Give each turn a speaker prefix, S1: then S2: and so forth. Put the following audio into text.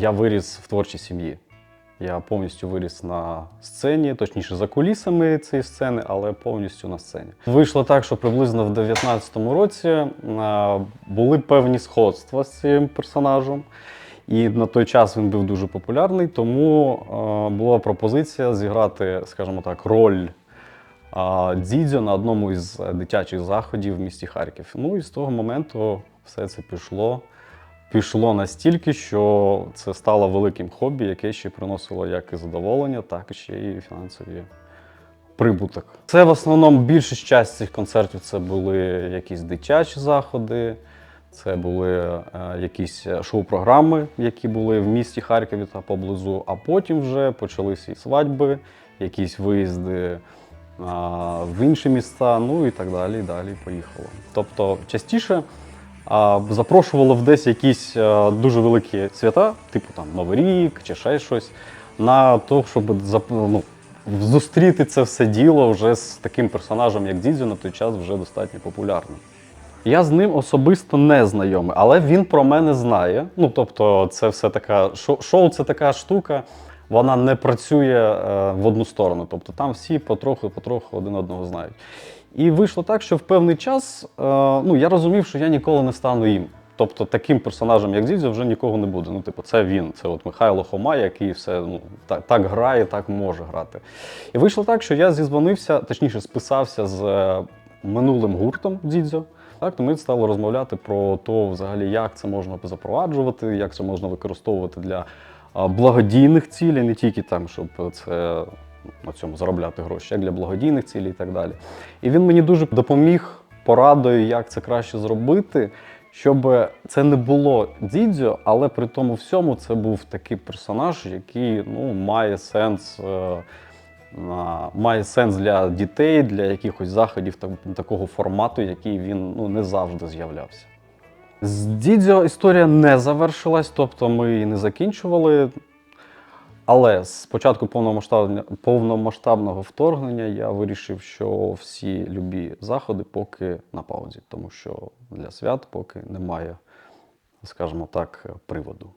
S1: Я виріс в творчій сім'ї. Я повністю виріс на сцені, точніше за кулісами цієї сцени, але повністю на сцені. Вийшло так, що приблизно в 19-му році е, були певні сходства з цим персонажем. І на той час він був дуже популярний, тому е, була пропозиція зіграти, скажімо так, роль Дзідзьо на одному із дитячих заходів в місті Харків. Ну і з того моменту все це пішло. Пішло настільки, що це стало великим хобі, яке ще приносило як і задоволення, так і ще і фінансові прибуток. Це в основному більшість часть цих концертів це були якісь дитячі заходи, це були е, якісь шоу-програми, які були в місті Харкові та поблизу. А потім вже почалися і свадьби, якісь виїзди а, в інші міста, ну і так далі. І далі поїхало. Тобто частіше а, запрошувало в десь якісь е, дуже великі свята, типу там Новий рік чи ще щось, на те, щоб ну, зустріти це все діло вже з таким персонажем, як Дідзю, на той час вже достатньо популярним. Я з ним особисто не знайомий, але він про мене знає. Ну, тобто, це все така шо- шоу це така штука, вона не працює е, в одну сторону. Тобто там всі потроху-потроху один одного знають. І вийшло так, що в певний час е, ну, я розумів, що я ніколи не стану їм. Тобто таким персонажем, як Дідзьо, вже нікого не буде. Ну, типу, це він, це от Михайло Хома, який все ну, так, так грає, так може грати. І вийшло так, що я зізвонився, точніше, списався з е, минулим гуртом Дідзьо. Так, то ми стали розмовляти про те, взагалі, як це можна запроваджувати, як це можна використовувати для благодійних цілей, не тільки там, щоб це на цьому заробляти гроші, як для благодійних цілей і так далі. І він мені дуже допоміг порадою, як це краще зробити, щоб це не було дідзьо, але при тому всьому це був такий персонаж, який ну, має сенс. е, має сенс для дітей, для якихось заходів так- такого формату, який він ну, не завжди з'являвся. З Дідзьо історія не завершилась, тобто ми її не закінчували. Але з початку повномасштабного вторгнення я вирішив, що всі любі заходи поки на паузі, тому що для свят поки немає, скажімо так, приводу.